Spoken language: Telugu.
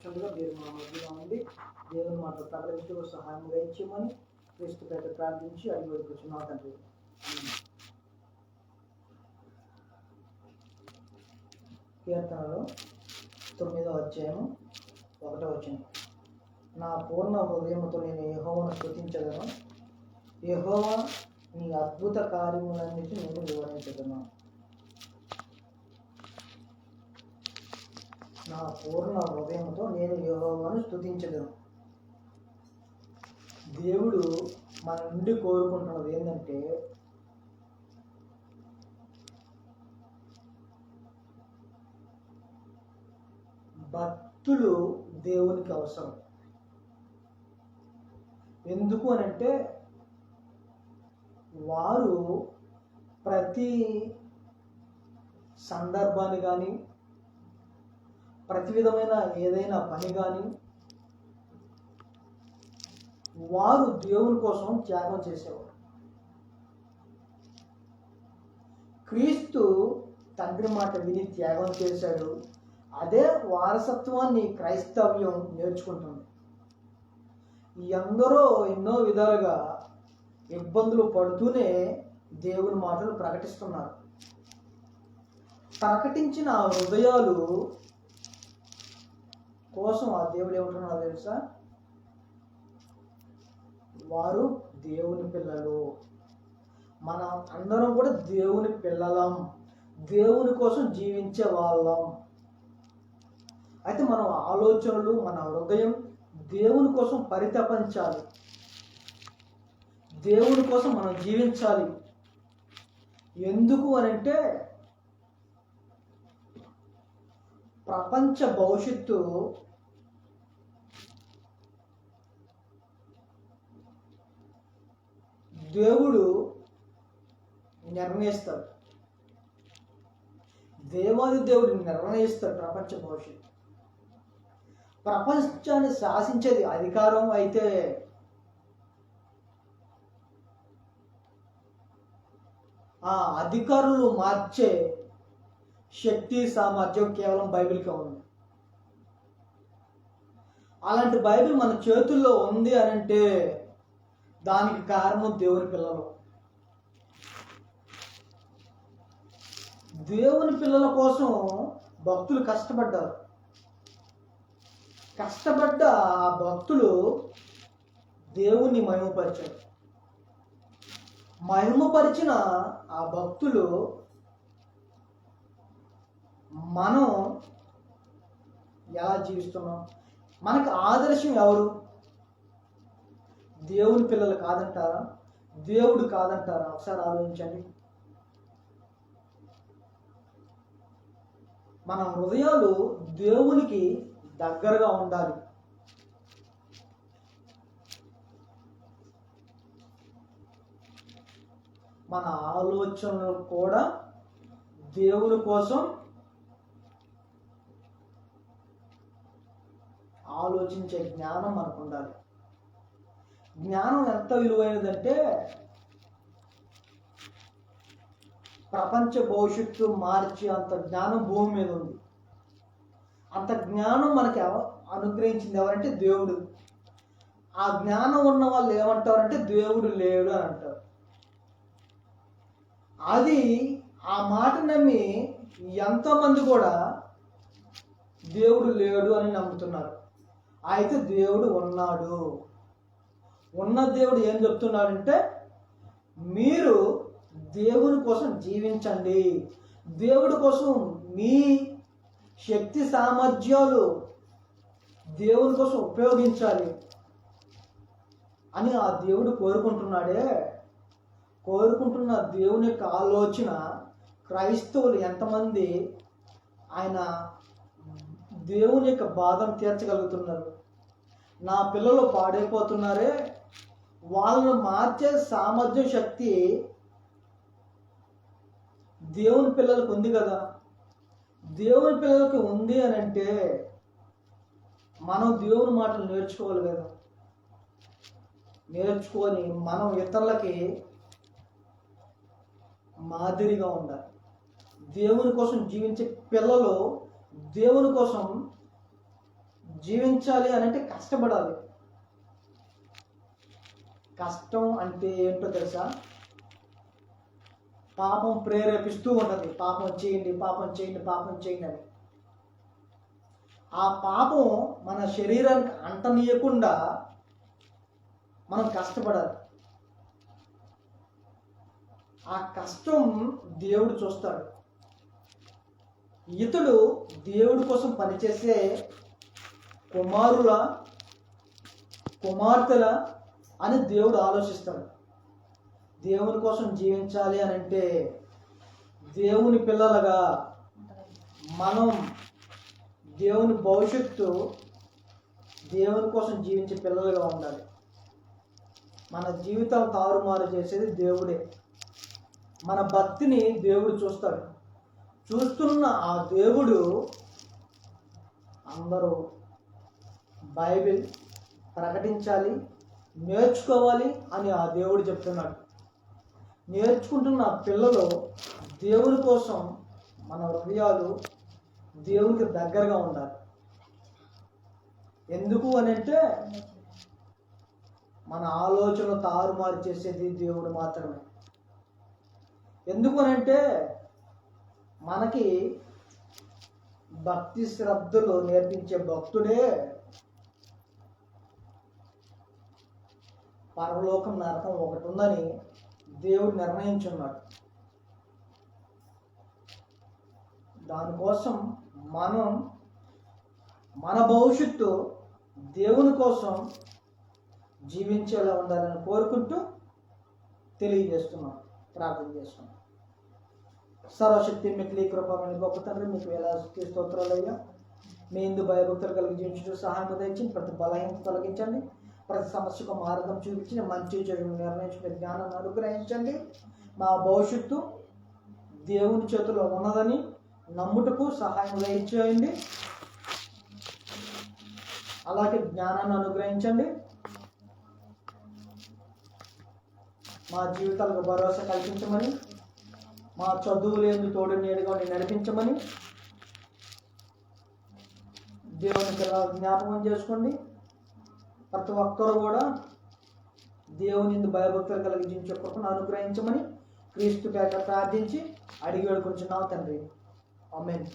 ముందుగా దేవుని మా మధ్యలో ఉంది దేవుని మాటలు ప్రకటించడం సహాయంగా ఇచ్చేయమని క్రీస్తు పేట ప్రార్థించి అడిగి వరకు తండ్రి. కీర్తనలో తొమ్మిదో అధ్యాయం ఒకటో వచ్చింది నా పూర్ణ హృదయముతో నేను యెహోవాను స్తుతించదను యెహోవా నీ అద్భుత కార్యములన్నిటి నేను వివరించదను నా పూర్ణ హృదయంతో నేను యోగాను స్తుతించదను దేవుడు మన నుండి కోరుకుంటున్నది ఏంటంటే భక్తులు దేవునికి అవసరం. ఎందుకు అని అంటే వారు ప్రతి సందర్భాన్ని కానీ ప్రతి విధమైన ఏదైనా పని కానీ వారు దేవుని కోసం త్యాగం చేసేవారు. క్రీస్తు తండ్రి మాట విని త్యాగం చేశాడు. అదే వారసత్వాన్ని క్రైస్తవ్యం నేర్చుకుంటుంది. ఎందరో ఎన్నో విధాలుగా ఇబ్బందులు పడుతూనే దేవుని మాటలు ప్రకటిస్తున్నారు. ప్రకటించిన హృదయాలు కోసం ఆ దేవుడు ఏమంటున్నాడు తెలుసా? వారు దేవుని పిల్లలు. మనం అందరం కూడా దేవుని పిల్లలం. దేవుని కోసం జీవించే వాళ్ళం. అయితే మనం ఆలోచనలు మన హృదయం దేవుని కోసం పరితపించాలి. దేవుని కోసం మనం జీవించాలి. ఎందుకు అని అంటే ప్రపంచ భవిష్యత్తు దేవుడు నిర్ణయిస్తాడు. దేవాది దేవుడు నిర్ణయిస్తాడు ప్రపంచ భవిష్యత్తు. ప్రపంచాన్ని శాసించేది అధికారం అయితే ఆ అధికారులు మార్చే శక్తి సామర్థ్యం కేవలం బైబిల్కే ఉంది. అలాంటి బైబిల్ మన చేతుల్లో ఉంది అని అంటే దానికి కారణం దేవుని పిల్లలు. దేవుని పిల్లల కోసం భక్తులు కష్టపడ్డారు. కష్టపడ్డ ఆ భక్తులు దేవుణ్ణి మహిమపరిచారు. మహిమపరిచిన ఆ భక్తులు మనం ఎలా జీవిస్తున్నాం? మనకు ఆదర్శం ఎవరు? దేవుని పిల్లలు కాదంటారా? దేవుడు కాదంటారా? ఒకసారి ఆలోచించండి. మన హృదయాలు దేవునికి దగ్గరగా ఉండాలి. మన ఆలోచనలు కూడా దేవుని కోసం ఆలోచించే జ్ఞానం మనకు ఉండాలి జ్ఞానం ఎంత విలువైనదంటే ప్రపంచ భవిష్యత్తు మార్చి అంత జ్ఞానం భూమి మీద ఉంది. అంత జ్ఞానం మనకి ఎవ- అనుగ్రహించింది ఎవరంటే దేవుడు. ఆ జ్ఞానం ఉన్న వాళ్ళు ఏమంటారంటే దేవుడు లేడు అని అంటారు. అది ఆ మాట నమ్మి ఎంతోమంది కూడా దేవుడు లేడు అని నమ్ముతున్నారు. అయితే దేవుడు ఉన్నాడు. ఉన్న దేవుడు ఏం చెప్తున్నాడంటే మీరు దేవుని కోసం జీవించండి. దేవుడి కోసం మీ శక్తి సామర్థ్యాలు దేవుని కోసం ఉపయోగించాలి అని ఆ దేవుడు కోరుకుంటున్నాడే. కోరుకుంటున్న దేవుని యొక్క ఆలోచన క్రైస్తవులు ఎంతమంది ఆయన దేవుని యొక్క బాధను తీర్చగలుగుతున్నారు. నా పిల్లలు పాడైపోతున్నారే వాళ్ళను మార్చే సామర్థ్యం శక్తి దేవుని పిల్లలకు ఉంది కదా. దేవుని పిల్లలకి ఉంది అని అంటే మనం దేవుని మాటలు నేర్చుకోవాలి కదా. నేర్చుకొని మనం ఇతరులకి మాదిరిగా ఉండాలి. దేవుని కోసం జీవించే పిల్లలు దేవుని కోసం జీవించాలి అని అంటే కష్టపడాలి. కష్టం అంటే ఏంటో తెలుసా? పాపం ప్రేరేపిస్తూ ఉంటుంది. పాపం చేయండి పాపం చేయండి పాపం చేయండి అని. ఆ పాపం మన శరీరానికి అంటనీయకుండా మనం కష్టపడాలి. ఆ కష్టం దేవుడు చూస్తాడు. ఇతడు దేవుడి కోసం పనిచేసే కుమారుల కుమార్తెల అని దేవుడు ఆలోచిస్తాడు. దేవుని కోసం జీవించాలి అని అంటే దేవుని పిల్లలుగా మనం దేవుని భవిష్యత్తు దేవుని కోసం జీవించే పిల్లలుగా ఉండాలి. మన జీవితం తారుమారు చేసేది దేవుడే. మన భక్తిని దేవుడు చూస్తాడు. చూస్తున్న ఆ దేవుడు అందరూ బైబిల్ ప్రకటించాలి నేర్చుకోవాలి అని ఆ దేవుడు చెప్తున్నాడు. నేర్చుకుంటున్న పిల్లలు దేవుని కోసం మన హృదయాలు దేవునికి దగ్గరగా ఉండాలి. ఎందుకు అని అంటే మన ఆలోచనలు తారుమారు చేసేది దేవుడు మాత్రమే. ఎందుకు అని అంటే మనకి భక్తి శ్రద్ధలు నేర్పించే భక్తుడే పరలోకం నరకం ఒకటి ఉందని దేవుడు నిర్ణయించున్నాడు. దానికోసం మనం మన భవిష్యత్తు దేవుని కోసం జీవించేలా ఉండాలని కోరుకుంటూ తెలియజేస్తున్నాం ప్రార్థన చేస్తున్నాం. సర్వశక్తి మిక్లీ కృపమైన గొప్ప తండ్రి మీకు ఎలా స్తోత్రాలు అయ్యా మీ ఇందు భయభక్తులు కలిగి జీవించడం సహాయం దయచింది ప్రతి బలహీనత తొలగించండి. ప్రతి సమస్యకు మార్గం చూపించి మంచి చెడు నిర్ణయించుకునే జ్ఞానాన్ని అనుగ్రహించండి. మా భవిష్యత్తు దేవుని చేతిలో ఉన్నదని నమ్ముటకు సహాయం దయచేయండి. అలాగే జ్ఞానాన్ని అనుగ్రహించండి. మా జీవితాలకు భరోసా కల్పించమని మా చదువులేందు తోడు నీడుగా నేను నడిపించమని దేవుని జ్ఞాపకం చేసుకోండి. ప్రతి ఒక్కరు కూడా దేవుని భయభక్తులు కలిగి జీవించే కృపను అనుగ్రహించమని క్రీస్తు పేట ప్రార్థించి అడిగి వేడుకుంటున్నాం తండ్రి. ఆమెన్.